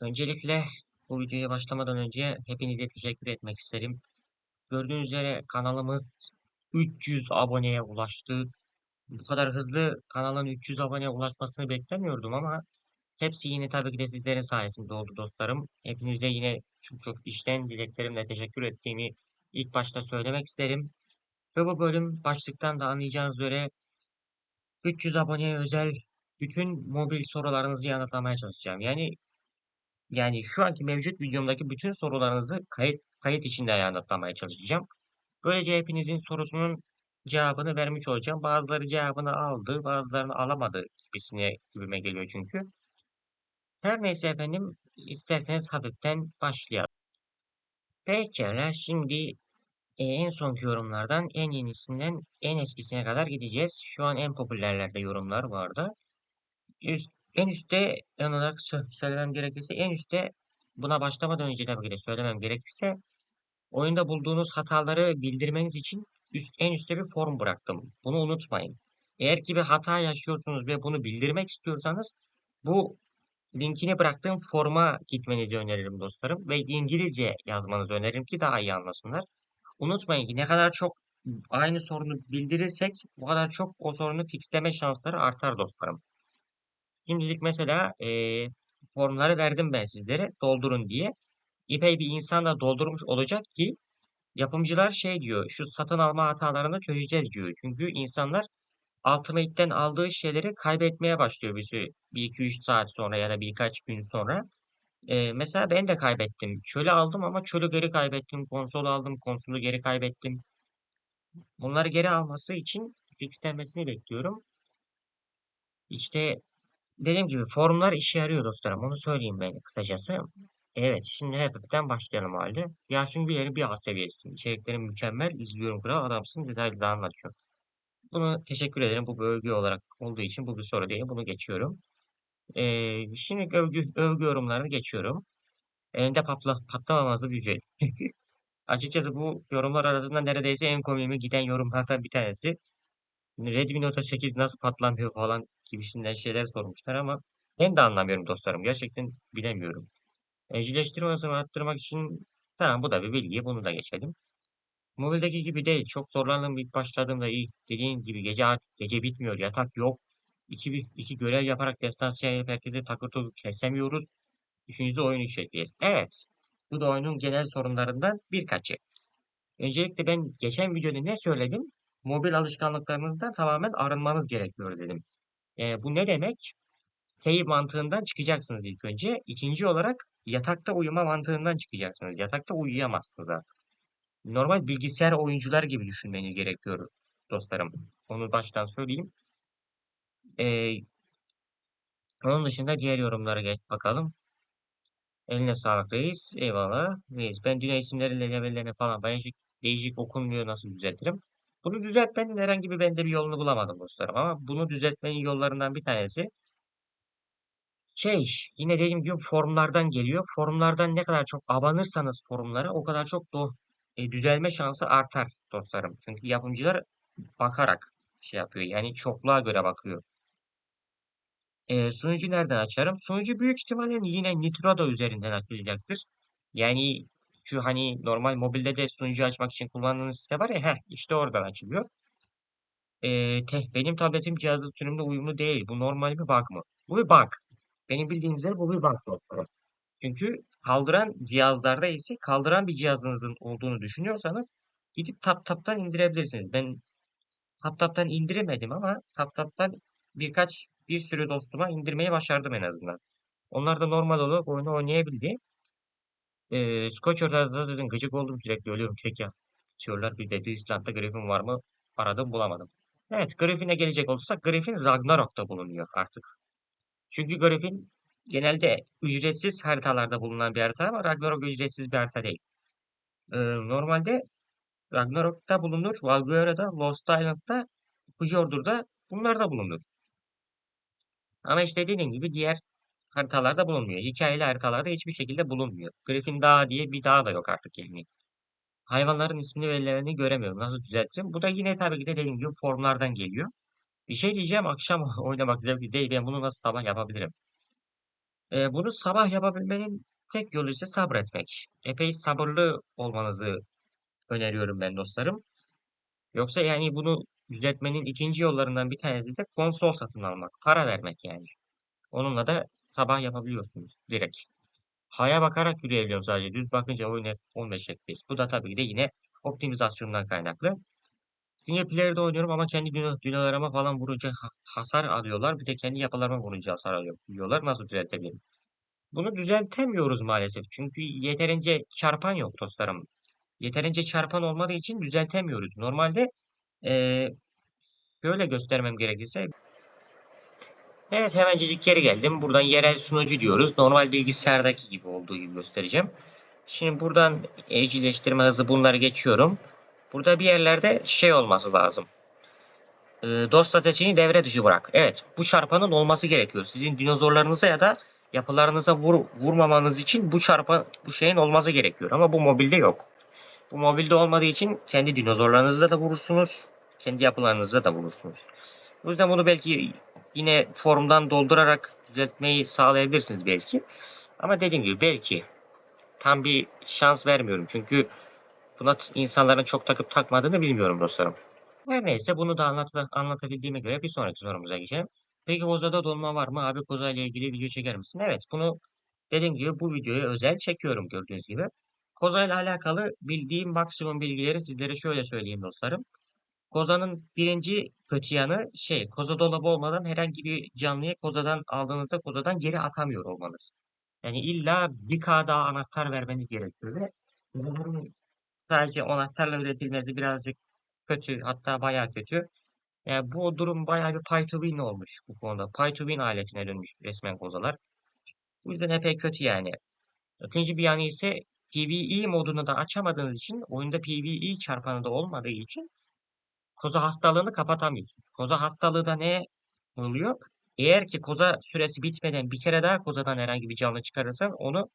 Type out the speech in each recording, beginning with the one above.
Öncelikle bu videoya başlamadan önce hepinize teşekkür etmek isterim. Gördüğünüz üzere kanalımız 300 aboneye ulaştı. Bu kadar hızlı kanalın 300 aboneye ulaşmasını beklemiyordum ama hepsi yine tabii ki de sizlerin sayesinde oldu dostlarım. Hepinize yine çok çok içten dileklerimle teşekkür ettiğimi ilk başta söylemek isterim. Ve bu bölüm başlıktan da anlayacağınız üzere 300 aboneye özel bütün mobil sorularınızı yanıtlamaya çalışacağım. Yani yani şu anki mevcut videomdaki bütün sorularınızı kayıt kayıt içinde yanıtlamaya çalışacağım. Böylece hepinizin sorusunun cevabını vermiş olacağım. Bazıları cevabını aldı, bazılarını alamadı gibisine gibime geliyor çünkü. Her neyse efendim, isterseniz hafiften başlayalım. Pekala, şimdi e, en sonki yorumlardan en yenisinden en eskisine kadar gideceğiz. Şu an en popülerlerde yorumlar vardı. Üst, en üstte en olarak sö- söylemem gerekirse en üstte buna başlamadan önce tabii ki söylemem gerekirse oyunda bulduğunuz hataları bildirmeniz için üst, en üstte bir form bıraktım. Bunu unutmayın. Eğer ki bir hata yaşıyorsunuz ve bunu bildirmek istiyorsanız bu linkini bıraktığım forma gitmenizi öneririm dostlarım ve İngilizce yazmanızı öneririm ki daha iyi anlasınlar. Unutmayın ki ne kadar çok aynı sorunu bildirirsek o kadar çok o sorunu fixleme şansları artar dostlarım. Şimdilik mesela eee, formları verdim ben sizlere doldurun diye. Epey bir insan da doldurmuş olacak ki yapımcılar şey diyor şu satın alma hatalarını çözeceğiz diyor. Çünkü insanlar Ultimate'den aldığı şeyleri kaybetmeye başlıyor bir bir iki üç saat sonra ya da birkaç gün sonra. Eee, mesela ben de kaybettim. Çölü aldım ama çölü geri kaybettim. Konsolu aldım, konsolu geri kaybettim. Bunları geri alması için fixlenmesini bekliyorum. İşte Dediğim gibi forumlar işe yarıyor dostlarım. Onu söyleyeyim ben kısacası. Evet, şimdi hafiften başlayalım halde. Yasin Güler'i bir alt seviyesin. İçeriklerin mükemmel. izliyorum kral adamsın. Detaylı da anlatıyor. Bunu teşekkür ederim. Bu övgü olarak olduğu için bu bir soru değil. Bunu geçiyorum. Ee, şimdi övgü, övgü yorumlarını geçiyorum. Elinde patla, patlamaması güzel. Açıkçası bu yorumlar arasında neredeyse en komiğime giden yorumlardan bir tanesi. Redmi Note 8 nasıl patlamıyor falan gibisinden şeyler sormuşlar ama ben de anlamıyorum dostlarım. Gerçekten bilemiyorum. Evcilleştirme hızını arttırmak için tamam bu da bir bilgi. Bunu da geçelim. Mobildeki gibi değil. Çok zorlandım ilk başladığımda ilk dediğim gibi gece gece bitmiyor. Yatak yok. İki, iki görev yaparak destansiyon herkese takır tukur kesemiyoruz. Üçüncüde oyun işletmeyiz. Evet. Bu da oyunun genel sorunlarından birkaçı. Öncelikle ben geçen videoda ne söyledim? Mobil alışkanlıklarınızdan tamamen arınmanız gerekiyor dedim. E, bu ne demek? Save mantığından çıkacaksınız ilk önce. İkinci olarak yatakta uyuma mantığından çıkacaksınız. Yatakta uyuyamazsınız artık. Normal bilgisayar oyuncular gibi düşünmeniz gerekiyor dostlarım. Onu baştan söyleyeyim. E, onun dışında diğer yorumlara geç bakalım. Eline sağlık reis. Eyvallah. Reis. Ben dünya isimleriyle levellerini falan değişik, değişik okunmuyor nasıl düzeltirim? Bunu düzeltmenin herhangi bir bende bir yolunu bulamadım dostlarım ama bunu düzeltmenin yollarından bir tanesi şey yine dediğim gibi formlardan geliyor. Formlardan ne kadar çok abanırsanız forumlara o kadar çok do e, düzelme şansı artar dostlarım. Çünkü yapımcılar bakarak şey yapıyor. Yani çokluğa göre bakıyor. E, sunucu nereden açarım? Sunucu büyük ihtimalle yine Nitrodo üzerinden açılacaktır. Yani şu hani normal mobilde de sunucu açmak için kullandığınız site var ya heh, işte oradan açılıyor. E, te, benim tabletim cihazın sürümle uyumlu değil. Bu normal bir bug mı? Bu bir bug. Benim bildiğim üzere bu bir bug dostlarım. Çünkü kaldıran cihazlarda ise kaldıran bir cihazınızın olduğunu düşünüyorsanız gidip TapTap'tan indirebilirsiniz. Ben TapTap'tan indiremedim ama TapTap'tan birkaç bir sürü dostuma indirmeyi başardım en azından. Onlar da normal olarak oyunu oynayabildi. Ee, Scorcher'da da dedim gıcık oldum sürekli ölüyorum tek ya. Diyorlar bir de İsland'da Griffin var mı? Aradım bulamadım. Evet Griffin'e gelecek olursak Griffin Ragnarok'ta bulunuyor artık. Çünkü Griffin genelde ücretsiz haritalarda bulunan bir harita ama Ragnarok ücretsiz bir harita değil. Ee, normalde Ragnarok'ta bulunur, Valguera'da, Lost Island'da, Fjordur'da bunlar da bulunur. Ama işte dediğim gibi diğer haritalarda bulunmuyor. Hikayeli haritalarda hiçbir şekilde bulunmuyor. Griffin Dağı diye bir dağ da yok artık yani. Hayvanların ismini verilerini göremiyorum. Nasıl düzeltirim? Bu da yine tabii ki de dediğim gibi formlardan geliyor. Bir şey diyeceğim akşam oynamak zevkli değil. Ben bunu nasıl sabah yapabilirim? Ee, bunu sabah yapabilmenin tek yolu ise sabretmek. Epey sabırlı olmanızı öneriyorum ben dostlarım. Yoksa yani bunu düzeltmenin ikinci yollarından bir tanesi de konsol satın almak. Para vermek yani. Onunla da sabah yapabiliyorsunuz direkt. Haya bakarak yürüyebiliyorum sadece. Düz bakınca oyun hep 15 FPS. Bu da tabii ki de yine optimizasyondan kaynaklı. Single player'de oynuyorum ama kendi dünya, dünyalarıma falan vurunca ha- hasar alıyorlar. Bir de kendi yapılarıma vurunca hasar alıyorlar. Nasıl düzeltebilirim? Bunu düzeltemiyoruz maalesef. Çünkü yeterince çarpan yok dostlarım. Yeterince çarpan olmadığı için düzeltemiyoruz. Normalde eee şöyle göstermem gerekirse Evet hemencecik geri geldim. Buradan yerel sunucu diyoruz. Normal bilgisayardaki gibi olduğu gibi göstereceğim. Şimdi buradan evcilleştirme hızı bunları geçiyorum. Burada bir yerlerde şey olması lazım. Ee, dost ateşini devre dışı bırak. Evet bu çarpanın olması gerekiyor. Sizin dinozorlarınıza ya da yapılarınıza vur, vurmamanız için bu çarpan bu şeyin olması gerekiyor. Ama bu mobilde yok. Bu mobilde olmadığı için kendi dinozorlarınızda da vurursunuz. Kendi yapılarınızda da vurursunuz. O yüzden bunu belki yine formdan doldurarak düzeltmeyi sağlayabilirsiniz belki. Ama dediğim gibi belki tam bir şans vermiyorum. Çünkü buna insanların çok takıp takmadığını bilmiyorum dostlarım. Her neyse bunu da anlat anlatabildiğime göre bir sonraki sorumuza geçelim. Peki Koza'da dolma var mı? Abi Koza ile ilgili video çeker misin? Evet bunu dediğim gibi bu videoya özel çekiyorum gördüğünüz gibi. Koza ile alakalı bildiğim maksimum bilgileri sizlere şöyle söyleyeyim dostlarım. Kozanın birinci kötü yanı şey, koza dolabı olmadan herhangi bir canlıyı kozadan aldığınızda kozadan geri atamıyor olmanız. Yani illa bir K daha anahtar vermeniz gerekiyor ve bunun sadece anahtarla üretilmesi birazcık kötü, hatta bayağı kötü. Yani bu durum bayağı bir pay to win olmuş bu konuda. Pay to win aletine dönmüş resmen kozalar. Bu yüzden epey kötü yani. İkinci bir yanı ise PvE modunu da açamadığınız için, oyunda PvE çarpanı da olmadığı için koza hastalığını kapatamıyorsunuz. Koza hastalığı da ne oluyor? Eğer ki koza süresi bitmeden bir kere daha kozadan herhangi bir canlı çıkarırsan onu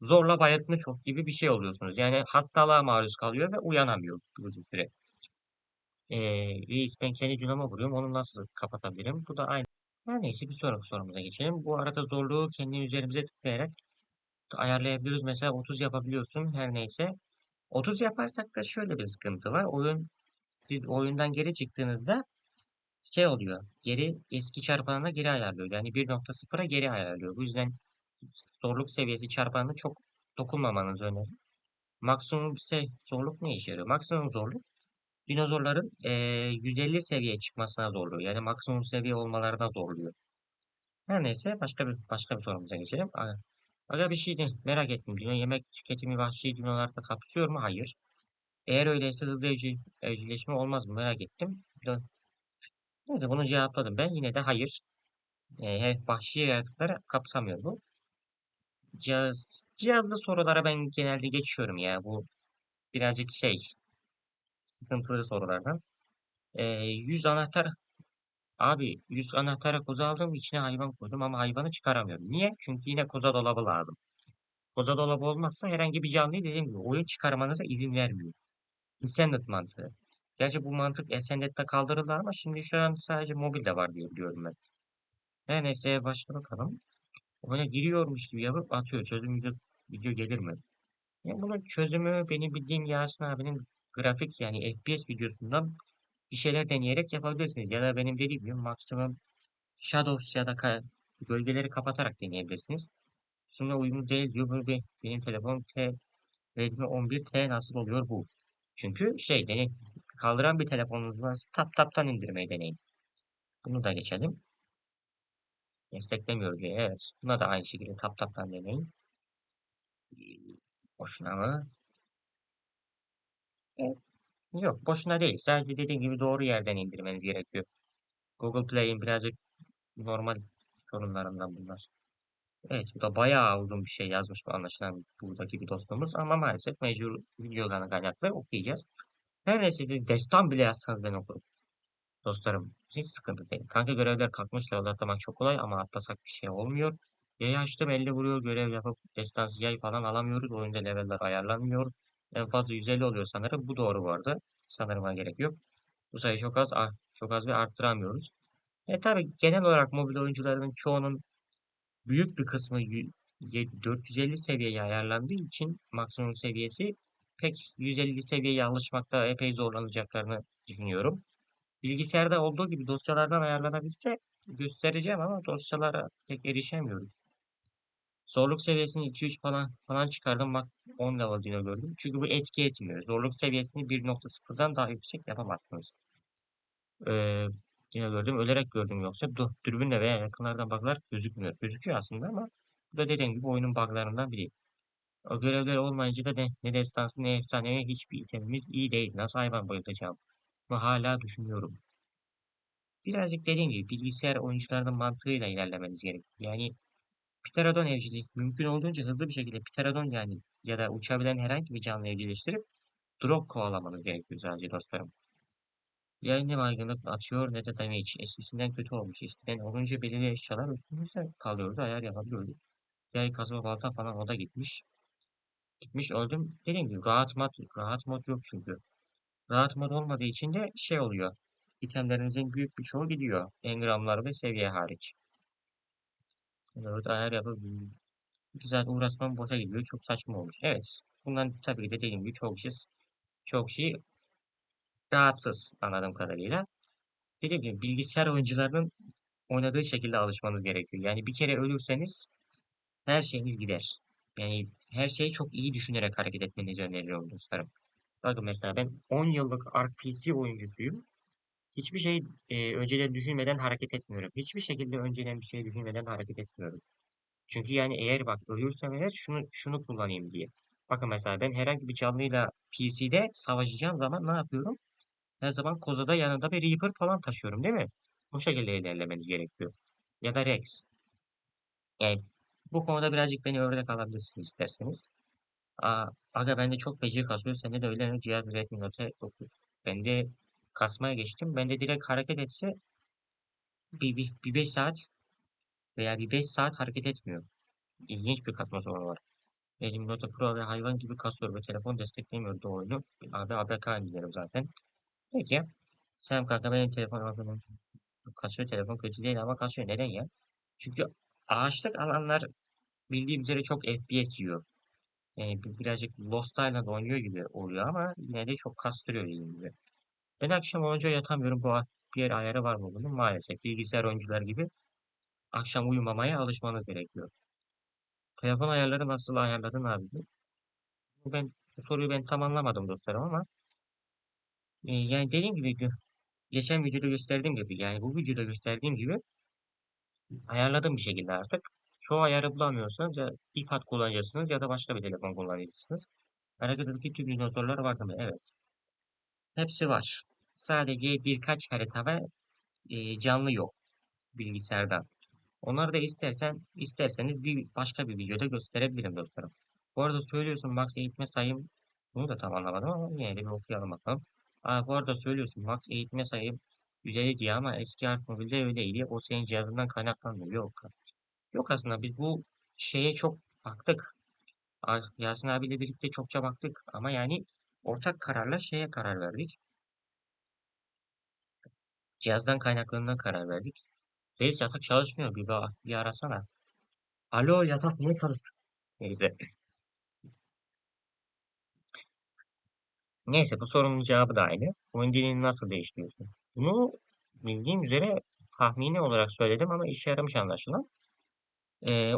zorla bayıltmış gibi bir şey oluyorsunuz. Yani hastalığa maruz kalıyor ve uyanamıyor uzun süre. Ee, reis ben kendi dünama vuruyorum. Onu nasıl kapatabilirim? Bu da aynı. Her neyse bir sonraki sorumuza geçelim. Bu arada zorluğu kendi üzerimize tıklayarak ayarlayabiliyoruz. Mesela 30 yapabiliyorsun. Her neyse. 30 yaparsak da şöyle bir sıkıntı var. Oyun siz oyundan geri çıktığınızda şey oluyor. Geri eski çarpanına geri ayarlıyor. Yani 1.0'a geri ayarlıyor. Bu yüzden zorluk seviyesi çarpanına çok dokunmamanızı öneririm. Maksimum şey, zorluk ne işe yarıyor? Maksimum zorluk dinozorların eee 150 seviyeye çıkmasına zorluyor. Yani maksimum seviye olmalarına zorluyor. Her neyse başka bir başka bir sorumuza geçelim. Aga, bir şey merak ettim. Dino yemek tüketimi vahşi dinolarda kapsıyor mu? Hayır. Eğer öyleyse hızlı evcil, evcilleşme olmaz mı? Merak ettim. Neyse bunu cevapladım ben. Yine de hayır. E, evet, vahşi yaratıkları kapsamıyor bu. Cihaz, cihazlı sorulara ben genelde geçiyorum ya. Bu birazcık şey, sıkıntılı sorulardan. E, 100 anahtar, abi 100 anahtara koza aldım, içine hayvan koydum ama hayvanı çıkaramıyorum. Niye? Çünkü yine koza dolabı lazım. Koza dolabı olmazsa herhangi bir canlıyı dediğim gibi oyun çıkarmanıza izin vermiyor. Descendant mantığı. Gerçi bu mantık Ascended'de kaldırıldı ama şimdi şu an sadece mobilde var diye biliyorum ben. Her neyse başka bakalım. Oyuna giriyormuş gibi yapıp atıyor. Çözüm video, video gelir mi? Yani bunun çözümü benim bildiğim Yasin abinin grafik yani FPS videosundan bir şeyler deneyerek yapabilirsiniz. Ya da benim dediğim gibi maksimum Shadows ya da ka- gölgeleri kapatarak deneyebilirsiniz. Şimdi uyumlu değil diyor. Böyle benim telefonum T Redmi 11T nasıl oluyor bu? Çünkü şey deney, kaldıran bir telefonunuz varsa tap taptan indirmeyi deneyin. Bunu da geçelim. Desteklemiyor diye. Evet. Buna da aynı şekilde tap taptan deneyin. Boşuna mı? Evet. Yok boşuna değil. Sadece dediğim gibi doğru yerden indirmeniz gerekiyor. Google Play'in birazcık normal sorunlarından bunlar. Evet bu da bayağı uzun bir şey yazmış bu anlaşılan buradaki bir dostumuz ama maalesef mecbur videodan kaynaklı okuyacağız. Her neyse de destan bile yazsanız ben okurum. Dostlarım hiç sıkıntı değil. Kanka görevler kalkmış level atlamak çok kolay ama atlasak bir şey olmuyor. Yayı açtım 50 vuruyor görev yapıp destansı yay falan alamıyoruz. Oyunda leveller ayarlanmıyor. En fazla 150 oluyor sanırım. Bu doğru bu arada. Sanırıma gerek yok. Bu sayı çok az ah, çok az ve arttıramıyoruz. E tabi genel olarak mobil oyuncuların çoğunun büyük bir kısmı 450 seviyeye ayarlandığı için maksimum seviyesi pek 150 seviyeye alışmakta epey zorlanacaklarını düşünüyorum. Bilgisayarda olduğu gibi dosyalardan ayarlanabilse göstereceğim ama dosyalara pek erişemiyoruz. Zorluk seviyesini 2-3 falan falan çıkardım. Bak 10 level dino gördüm. Çünkü bu etki etmiyor. Zorluk seviyesini 1.0'dan daha yüksek yapamazsınız. Ee, yine gördüm. Ölerek gördüm yoksa dürbünle veya yakınlardan bug'lar gözükmüyor. Gözüküyor aslında ama bu da dediğim gibi oyunun bug'larından biri. O görevler olmayınca da ne, ne destansı ne efsaneye hiçbir itemimiz iyi değil. Nasıl hayvan bayılacağım? Bunu hala düşünüyorum. Birazcık dediğim gibi bilgisayar oyuncularının mantığıyla ilerlemeniz gerekiyor. Yani Pterodon evciliği mümkün olduğunca hızlı bir şekilde Pterodon yani ya da uçabilen herhangi bir canlı evcilleştirip drop kovalamanız gerekiyor sadece dostlarım. Yani ne baygınlık atıyor ne de damage. Eskisinden kötü olmuş. Eskiden olunca belirli eşyalar üstümüzde kalıyordu. Ayar yapabiliyorduk. Yay kazma balta falan o da gitmiş. Gitmiş öldüm. Dediğim gibi rahat mod, rahat mod yok çünkü. Rahat mod olmadığı için de şey oluyor. İtemlerinizin büyük bir çoğu gidiyor. Engramlar ve seviye hariç. Yani orada ayar yapıp zaten uğraşmam boşa gidiyor. Çok saçma olmuş. Evet. Bundan tabii ki de dediğim gibi çok şey, çok şey rahatsız anladığım kadarıyla. Dediğim gibi bilgisayar oyuncularının oynadığı şekilde alışmanız gerekiyor. Yani bir kere ölürseniz her şeyiniz gider. Yani her şeyi çok iyi düşünerek hareket etmenizi öneriyorum dostlarım. Bakın mesela ben 10 yıllık RPG oyuncusuyum. Hiçbir şey e, önceden düşünmeden hareket etmiyorum. Hiçbir şekilde önceden bir şey düşünmeden hareket etmiyorum. Çünkü yani eğer bak ölürsem eğer şunu şunu kullanayım diye. Bakın mesela ben herhangi bir canlıyla PC'de savaşacağım zaman ne yapıyorum? Her zaman kozada yanında bir Reaper falan taşıyorum değil mi? Bu şekilde ilerlemeniz gerekiyor. Ya da Rex. Yani bu konuda birazcık beni örnek alabilirsiniz isterseniz. Aa, aga bende çok beceri kasıyor. Sende de öyle mi? Cihaz Redmi Note 9. Ben de kasmaya geçtim. Ben de direkt hareket etse bir, bir, bir 5 saat veya bir 5 saat hareket etmiyor. İlginç bir kasma sorunu var. Redmi Note Pro ve hayvan gibi kasıyor ve telefon desteklemiyordu oyunu. Abi ABK indirelim zaten. Peki. Sen kanka benim telefon kasıyor. Telefon kötü değil ama kasıyor. Neden ya? Çünkü ağaçlık alanlar bildiğim üzere çok FPS yiyor. Yani birazcık Lost Island oynuyor gibi oluyor ama yine de çok kastırıyor dediğim gibi. Ben akşam olunca yatamıyorum. Bu bir ayarı var mı bunun? Maalesef bilgisayar oyuncular gibi akşam uyumamaya alışmanız gerekiyor. Telefon ayarları nasıl ayarladın abi? Ben bu soruyu ben tam anlamadım dostlarım ama e, yani dediğim gibi geçen videoda gösterdiğim gibi yani bu videoda gösterdiğim gibi ayarladım bir şekilde artık. Çoğu ayarı bulamıyorsanız ya iPad kullanacaksınız ya da başka bir telefon kullanacaksınız. Aradaki tüm dinozorlar var mı? Evet. Hepsi var. Sadece birkaç harita ve e, canlı yok bilgisayardan. Onları da istersen isterseniz bir başka bir videoda gösterebilirim dostlarım. Bu arada söylüyorsun max eğitme sayım bunu da tam anlamadım ama yine de bir okuyalım bakalım. Aa, bu arada söylüyorsun max eğitme sayım 150 diye ama eski Ark Mobil'de öyleydi. O senin cihazından kaynaklanmıyor. Yok. Yok aslında biz bu şeye çok baktık. Yasin abiyle birlikte çokça baktık ama yani ortak kararla şeye karar verdik. Cihazdan kaynaklandığına karar verdik. Reis yatak çalışmıyor. Bir, bir arasana. Alo yatak niye çalışmıyor? Neyse. Neyse bu sorunun cevabı da aynı. Oyun dilini nasıl değiştiriyorsun? Bunu bildiğim üzere tahmini olarak söyledim ama işe yaramış anlaşılan. Ee,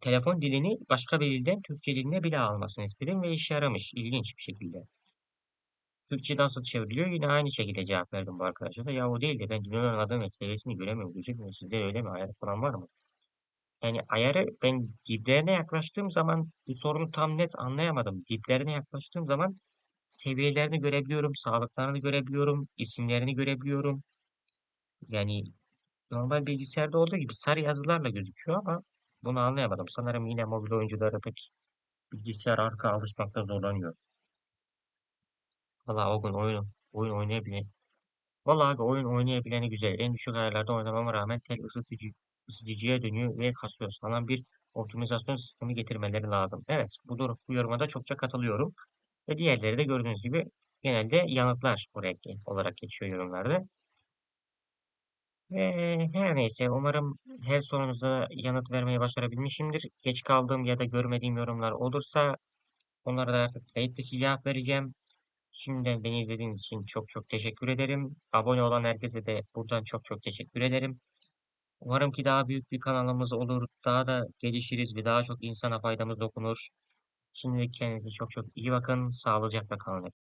telefon dilini başka bir dilden Türkçe diline bile almasını istedim ve işe yaramış. İlginç bir şekilde. Türkçe nasıl çevriliyor? Yine aynı şekilde cevap verdim bu arkadaşa da. Ya o değil de ben dünyanın adını ve seviyesini göremiyorum. Gözükmüyor. Sizde öyle mi? Ayar falan var mı? Yani ayarı ben diplerine yaklaştığım zaman bu sorunu tam net anlayamadım. Diplerine yaklaştığım zaman seviyelerini görebiliyorum, sağlıklarını görebiliyorum, isimlerini görebiliyorum. Yani normal bilgisayarda olduğu gibi sarı yazılarla gözüküyor ama bunu anlayamadım. Sanırım yine mobil oyuncuları pek bilgisayar arka alışmakta zorlanıyor. Valla o gün oyun, oyun oynayabilen Valla oyun oynayabileni güzel. En düşük ayarlarda oynamama rağmen tel ısıtıcı, ısıtıcıya dönüyor ve kasıyor falan bir optimizasyon sistemi getirmeleri lazım. Evet bu, bu yoruma da çokça katılıyorum. Ve diğerleri de gördüğünüz gibi genelde yanıtlar oraya olarak geçiyor yorumlarda. Ve her neyse umarım her sorunuza yanıt vermeyi başarabilmişimdir. Geç kaldığım ya da görmediğim yorumlar olursa onlara da artık kayıt dışı cevap vereceğim. Şimdiden beni izlediğiniz için çok çok teşekkür ederim. Abone olan herkese de buradan çok çok teşekkür ederim. Umarım ki daha büyük bir kanalımız olur. Daha da gelişiriz ve daha çok insana faydamız dokunur. Şimdilik kendinize çok çok iyi bakın. Sağlıcakla kalın.